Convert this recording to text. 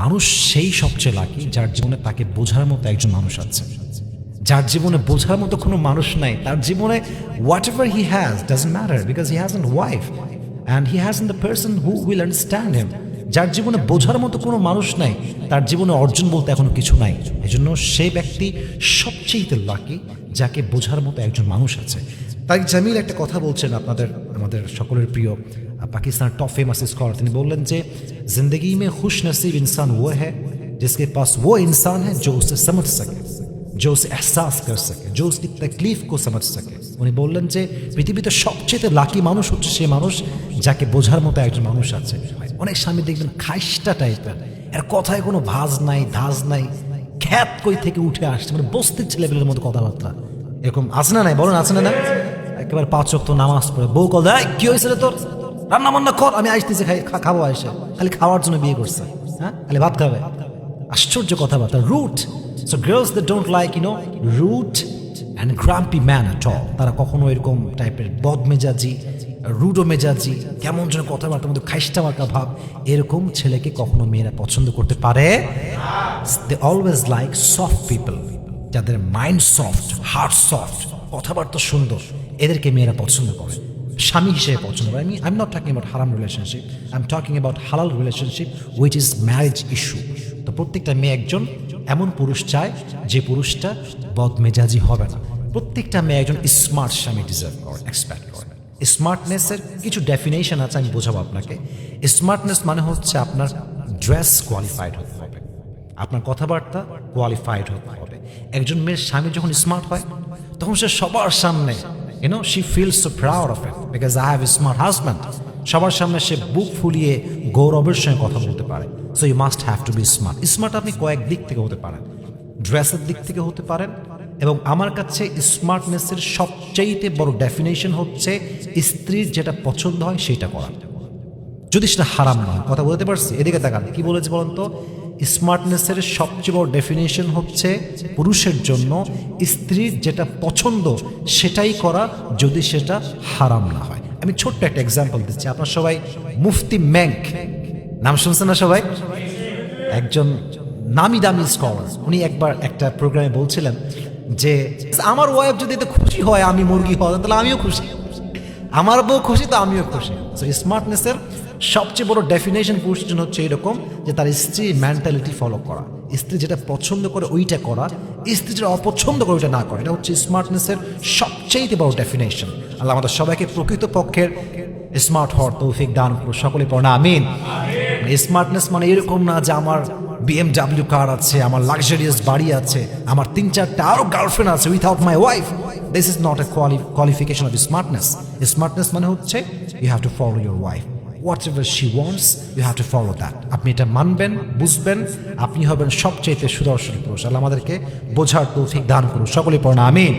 মানুষ সেই সবচেয়ে লাকি যার জীবনে তাকে বোঝার মতো একজন মানুষ আছে। যার জীবনে বোঝার মতো কোনো মানুষ নাই, তার জীবনে whatever he has doesn't matter because he has an wife and he has an the person who will understand him যার জীবনে বোঝার মতো কোনো মানুষ নাই, তার জীবনে অর্জন বলতে এখনও কিছু নাই। এজন্য সেই ব্যক্তি সবচেয়ে লাকি যাকে বোঝার মতো একজন মানুষ আছে। তাই জামিল একটা কথা বলছেন আপনাদের, আমাদের সকলের প্রিয় पाकिस्तान टॉप फेमस स्कॉलर তিনি বললেন যে जिंदगी में खुश नसीब इंसान वो है जिसके पास वो इंसान है जो उसे समझ सके जो उसे एहसास कर सके जो उसकी तकलीफ को समझ सके উনি বললেন যে পৃথিবীতে সবচেয়ে লাকি মানুষ হচ্ছে সে মানুষ যাকে বোঝার মতো একজন মানুষ আছে অনেক স্বামী দেখবেন খাইস্টা টাইপের এর কথায় কোনো ভাজ নাই ধাজ নাই খ্যাত কই থেকে উঠে আসছে মানে বস্তির ছেলেপেলের মতো কথাবার্তা এরকম আছে না নাই বলেন আছে না না একেবারে পাঁচ অক্ত নামাজ পড়ে বউ কল দেয় কি হয়েছে রে তোর রান্না বান্না কর, আমি আসতেছি খাই খাব এসে খালি খাওয়ার জন্য বিয়ে করছে। হ্যাঁ? খালি ভাত খাবে। আশ্চর্য কথাবার্তা, rude. So girls the don't like you know rude and grumpy man at all তারা কখনো এরকম টাইপের বদ মেজাজি রুডো মেজাজি কেমন যেন কথাবার্তার মধ্যে খাইস্টা মার্কা ভাব, এরকম ছেলেকে কখনো মেয়েরা পছন্দ করতে পারে? They always like soft people যাদের মাইন্ড সফট হার্ট সফট কথাবার্তা সুন্দর, এদেরকে মেয়েরা পছন্দ করে। স্বামী হিসেবে পছন্দ করে। আমি I am not talking about হারাম relationship I am talking about হালাল relationship which is marriage issue তো প্রত্যেকটা মেয়ে একজন, এমন পুরুষ চায় যে পুরুষটা বদমেজাজি হবে না। প্রত্যেকটা মেয়ে একজন স্মার্ট স্বামী ডিজার্ভ করে এক্সপেক্ট করে। স্মার্টনেসের কিছু ডেফিনেশন আছে, আমি বোঝাবো আপনাকে। স্মার্টনেস মানে হচ্ছে আপনার ড্রেস কোয়ালিফাইড হতে হবে। আপনার কথাবার্তা কোয়ালিফাইড হতে হবে। একজন মেয়ের স্বামী যখন স্মার্ট হয়, তখন সে সবার সামনে you know she feels so proud of it because I have a smart husband সবার সামনে সে বুক ফুলিয়ে গৌরবের সঙ্গে কথা বলতে পারে। So you must have to be smart smart আপনি কয়েক দিক থেকে হতে পারেন। ড্রেসের দিক থেকে হতে পারেন এবং আমার কাছে স্মার্টনেসের সবচেয়ে বড় ডেফিনেশন হচ্ছে স্ত্রীর যেটা পছন্দ হয় সেটা করা। যদি সেটা হারাম না কথা বলতে পারছি? এদিকে তাকান, কি বলেছে বলেন তো? স্মার্টনেসের সবচেয়ে বড় ডেফিনেশন হচ্ছে পুরুষের জন্য স্ত্রীর যেটা পছন্দ সেটাই করা যদি সেটা হারাম না হয়। আমি ছোট্ট একটা এক্সাম্পল দিচ্ছি। আপনার সবাই মুফতি ম্যাঙ্ক নাম শুনছেন না সবাই? একজন নামি দামি স্কলার উনি একবার একটা প্রোগ্রামে বলছিলেন যে, আমার ওয়াইফ যদি এতে খুশি হয়, আমি মুরগি হওয়া তাহলে আমিও খুশি। আমার বউ খুশি, তো আমিও খুশি। স্মার্টনেসের সবচেয়ে বড় ডেফিনেশন জন্য হচ্ছে এরকম যে তার স্ত্রী মেন্টালিটি ফলো করা। স্ত্রী যেটা পছন্দ করে ওইটা করা, স্ত্রী যেটা অপছন্দ করে ওইটা না করা। এটা হচ্ছে স্মার্টনেসের সবচেয়ে বড় ডেফিনেশন আল্লাহ আমাদের সবাইকে প্রকৃত পক্ষের স্মার্ট হওয়ার তৌফিক দান করো সকলে পড়া আমিন। স্মার্টনেস মানে এরকম না যে আমার বিএমডাব্লিউ কার আছে, আমার লাক্সারিয়াস বাড়ি আছে, আমার তিন চারটা আরও গার্লফ্রেন্ড আছে without my wife this is not a qualification of smartness smartness মানে হচ্ছে you have to follow your wife whatever she wants you have to follow that আপনি এটা মানবেন, বুঝবেন, আপনি হবেন সবচেয়ে সুদর্শন পুরুষ। আল্লাহ আমাদেরকে বোঝার তৌফিক দান করুন। সকলে পড়না, আমিন।